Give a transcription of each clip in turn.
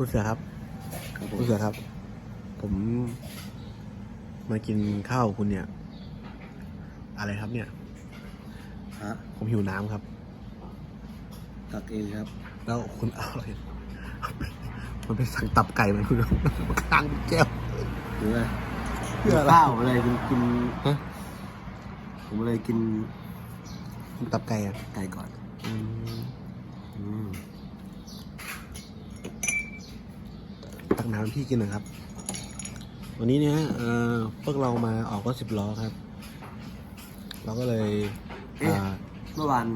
คุณเสือครับครับผคุมณเสือครับ ผม มากินข้าวคุณเนี่ย อะไรครับเนี่ย ฮะผมหิวน้ำครับ ตักเองครับ แล้วคุณเอาอะไรมันเป็นสั่งตับไก่มันคุณข้างแก้วหรือว่าเพื่ออะไรข้าวอะไรกินกินฮะผมเลยกินตับไก่อะไก่ก่อน อืม อืม ตัก น้ำพี่กินหนะครับ วันนี้เนี่ยเอ่อพวกเรามาออกรถสิบล้อครับ เราก็เลยเอ๊ะอ่าเมื่อวาน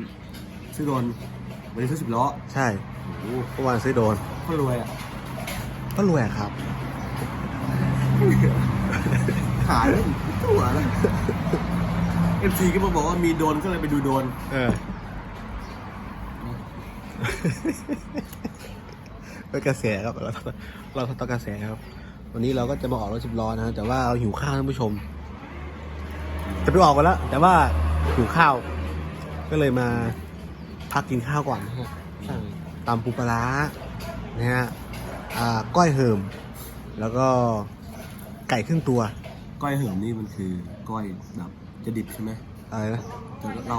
ซื้อโดนวันนี้ซื้อสิบล้อใช่โอ้โหเมื่อวานซื้อโดนก็รวยอะก็รวยอะครับ ขายไม่ตัวเลยเอฟซีก็มาบอกว่ามีโดนก็เลยไปดูโดน เออเป็น กระแสครับเราเราต้องกระแสครับ วันนี้เราก็จะมาออกรถสิบล้อนะแต่ว่าเราหิวข้าวท่านผู้ชม จะไปออกกันแล้วแต่ว่าหิวข้าว ก็เลยมาพักกินข้าวก่อนนะฮะสั่งตำปูปลาร้านะฮะอ่าก้อยเหิม แล้วก็ไก่ครึ่งตัว ก้อยเหิมนี่มันคือก้อยแบบจะดิบใช่ไหมอะไรนะ แต่เรา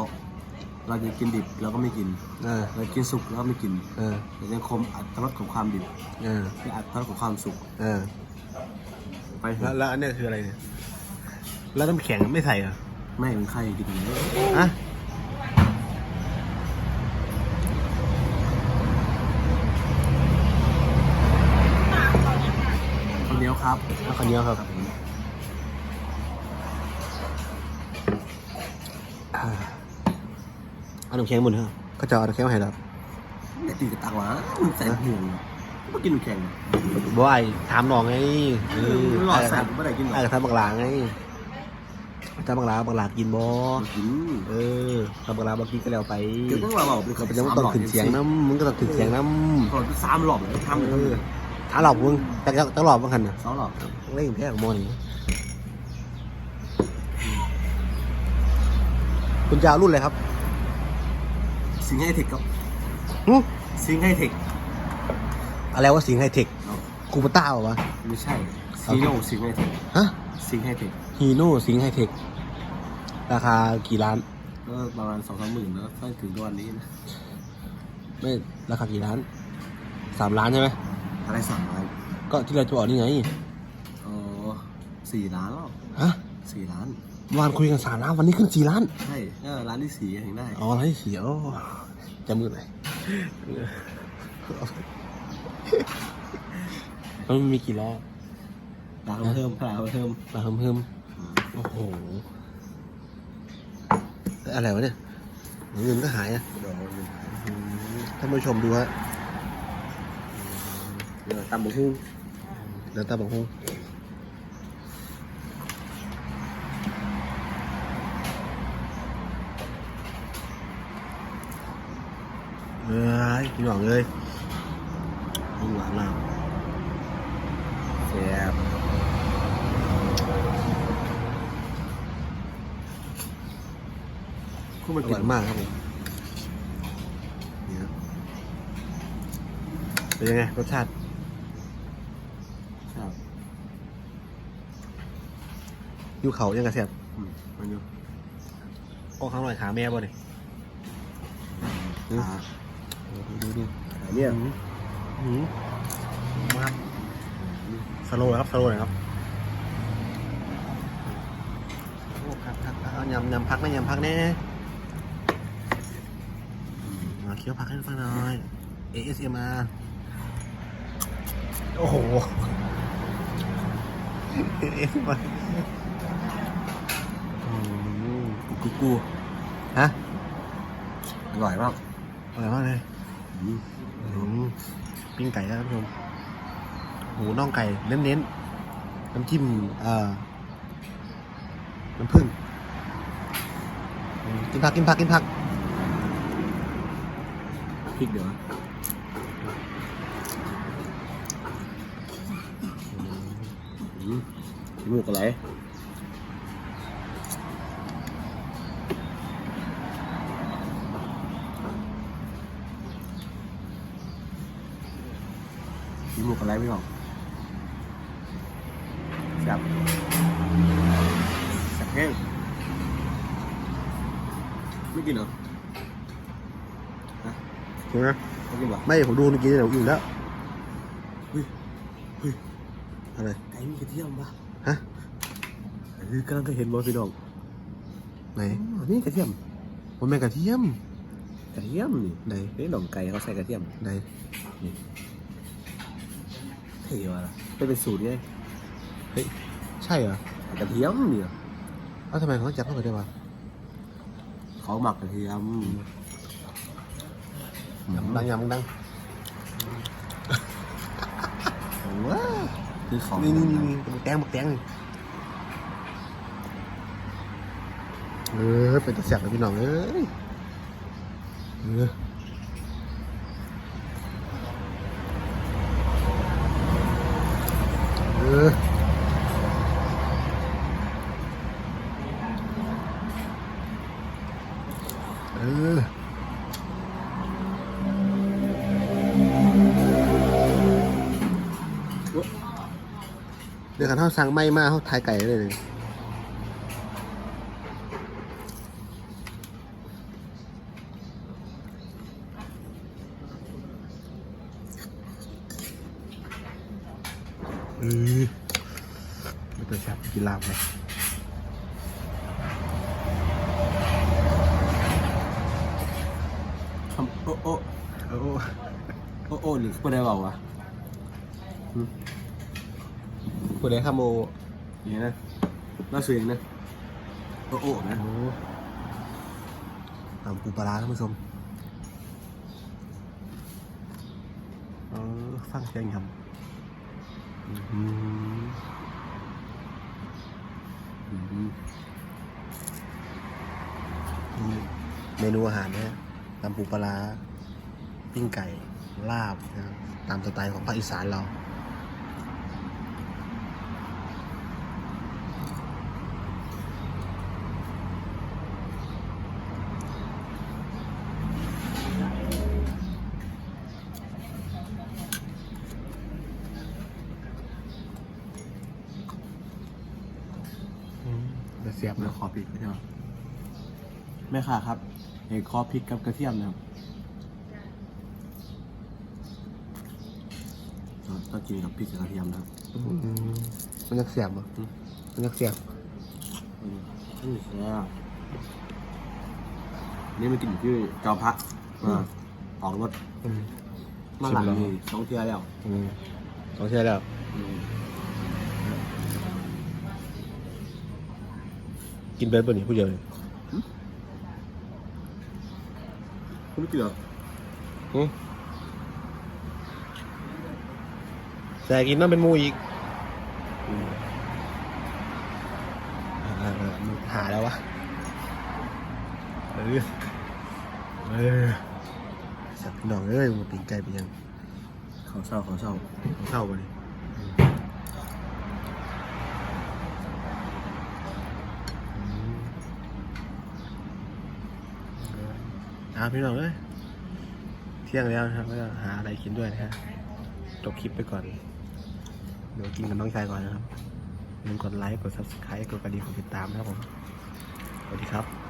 เราจะกินดิบเราก็ไม่กิน เออ เรากินสุกเราก็ไม่กินเออแต่ยังคมอัตรสของความดิบเออ และอัตรสของความสุกเออ ไปเถแล้วอะแล้วอันเนี้ยคืออะไรเนี่ย แล้วน้ำแข็งไม่ใส่เหรอไม่เป็นไข้กินอย่างนี้อะคนเดียวครับเอาคนเดียวครับอ่า เอาน้ำแข็งหมดครับก็จะเอาน้ำแข็งมาให้เราแต่ตีกระตักหวะมันใส่ห่วงไม่กินน้ำแข็งบ่ไอ้ถามน้องไงเออหลอดใส่ไม่ได้กินหรอกไอ้กระทำบักหลาไงทำบักหลาบักหลากินบ่ไม่กินเออทำบักหลาบักกินก็แล้วไปเดี๋ยวต้องเราบอกเป็นก็คนเป็นยังต้องขึ้นเสียงน้ำมึงก็ต้องขึ้นเสียงน้ำก่อนสามหลอบเลยทำเลยเออถ้าหลอบมึงแต่ก็ต้องหลอบบ้างคันนะสองหลอบเล่นแค่ของมอนี่คุณจะเอารุ่นอะไรครับ สิงห์ไฮเทคครับหึสิงห์ไฮเทคอะไรว่าสิงห์ไฮเทคเอาคูปต้าเหรอวะไม่ใช่ซีโน่สิงห์ไฮเทคฮะสิงห์ไฮเทคฮีโน่สิงห์ไฮเทคราคากี่ล้านก็ประมาณสองสามหมื่นแล้วถ้าถึงทุกวันนี้นะไม่ราคากี่ล้านสามล้านใช่ไหมอะไรสามล้านก็ที่เราจะบอกนี่ไงเออสี่ล้านแล้วฮะสี่ล้าน วานคุยกันสามล้านวันนี้ขึ้นสี่ล้าน ใช่เออร้านที่สี่ถึงได้อ๋ออะไรเสียวจะมือไหนแล้วมันมีกี่ล้อดาวเพิ่มดาวเพิ่มมาเพิ่มเพิ่มโอ้โหอะไรวะเนี่ยเงินก็หายอะเดี๋ยวอืมท่านผู้ชมดูฮะเดี๋ยวตำบุกหุ้งเดี๋ยวตาบอกฮงเอ้ย พี่หวังเลยพี่หวังเราแซ่บคู่อมันกิร่อนยมากครับผมนี่ครับเป็นยังไงรสชาติครับยูเขายังกระเสียบอืมมันอยู่ก็ข้างหน่อยขาแม่บ่เนี่ยอืมขา ดูดูดูขาเนี่ยหืมมากสโลว์เลยครับสโลว์เลยครับโอ้พักพักพักเอายำยำพักนะยำพักแน่มาเคี้ยวผักให้ฟังหน่อย ASMR โอ้โห ASMR อืมกูกูฮะอร่อยมากอร่อยมากเลยอืมอืม ปิ้งไก่นะครับท่านผู้ชมหมูน่องไก่เน้นๆน้ำจิ้มเอ่อน้ำผึ้งกินผักกินผักกินผักพริกเดี๋ยวนะอืมจมูกอะไร มีหมูกับอะ ไรไม่ออกแซ่บแซ่บแห้งไม่กินเหรอฮะใช่ไหมไม่กินเหรอไม่ผมดูเมื่อกี้เดี๋ยวอิ่มแล้วเฮ้ยเฮ้ยอะไรไก่มีกระเทียมปะฮะเฮ้ยกำลังจะเห็นบอพี่น้องไหนอ๋อนี่กระเทียมผมแม่งกระเทียมกระเทียมนี่ไหนนี่หน่องไก่เขาใส่กระเทียมไหนนี่ เท่ว่ะเป็นเป็นสูตรไงเฮ้ยใช่เหรอกระเทียมเนี่ยเอ้าทำไมเขาจับเข้าไปได้วะเขาหมักกระเทียมยำดังยำดังว้าคือของนี่นี่นี่นี่บักแตงบักแตงเออเป็นตะเสียบเลยพี่น้องเอ้ยเออ อเออเดี๋ยวกันเขาสั่งไม่มาเขาทายไก่เลยเลยเออไม่ต้องจับกินลาบเลยคำโอ้โอ้โอ้โอ้โอ้หรือพูดได้เปล่าวะผู้ใดขโมยอย่างนี้นะน่าเสียงนะโอ้โอ้นะโอ้ตำปูปลาร้าท่านผู้ชมเออฟังเสียงยำอื้อหืออืมนี่ เมนูอาหารนะฮะตำปูปลาร้าปิ้งไก่ ลาบนะครับตามสไตล์ของภาคอีสานเรา เดี๋ยวเสียบเดี๋ยนะวขอพริกใช่ไหมแม่ค่ะครับเห็นขอพริกกับกระเทียมนะครับต้องกินกับพริกกับกระเทียมนะครับอืมมันจะเสียบเหรออืมมันจะเสียบอืมนี่แซ่บนี่มันกินอยู่ที่จอมพระอ่าออกรถอืมมาหลังสิบล้อนี่สองเที่ยแล้วอืมต้องใช่แล้ว อืม กินเบิร์ดบนนี้ผู้เดียวเลยคุณไม่กินเหรออืมแต่กินน้ำเป็นหมูอีกอืมอ่ามันหาแล้ววะเออเออสัตว์พี่น้องเอ้ยมันปีนไก่ไปยังเขาเศร้าเขาเศร้าเอาเข้าไป เอาพี่น้องเอ้ยเที่ยงแล้วนะครับก็หาอะไรกินด้วยนะฮะจบคลิปไปก่อน เดี๋ยวกินกับน้องชายก่อนนะครับอย่าลืมกดไลค์กด subscribe กดกระดิ่งกดติดตามนะครับผมสวัสดีครับ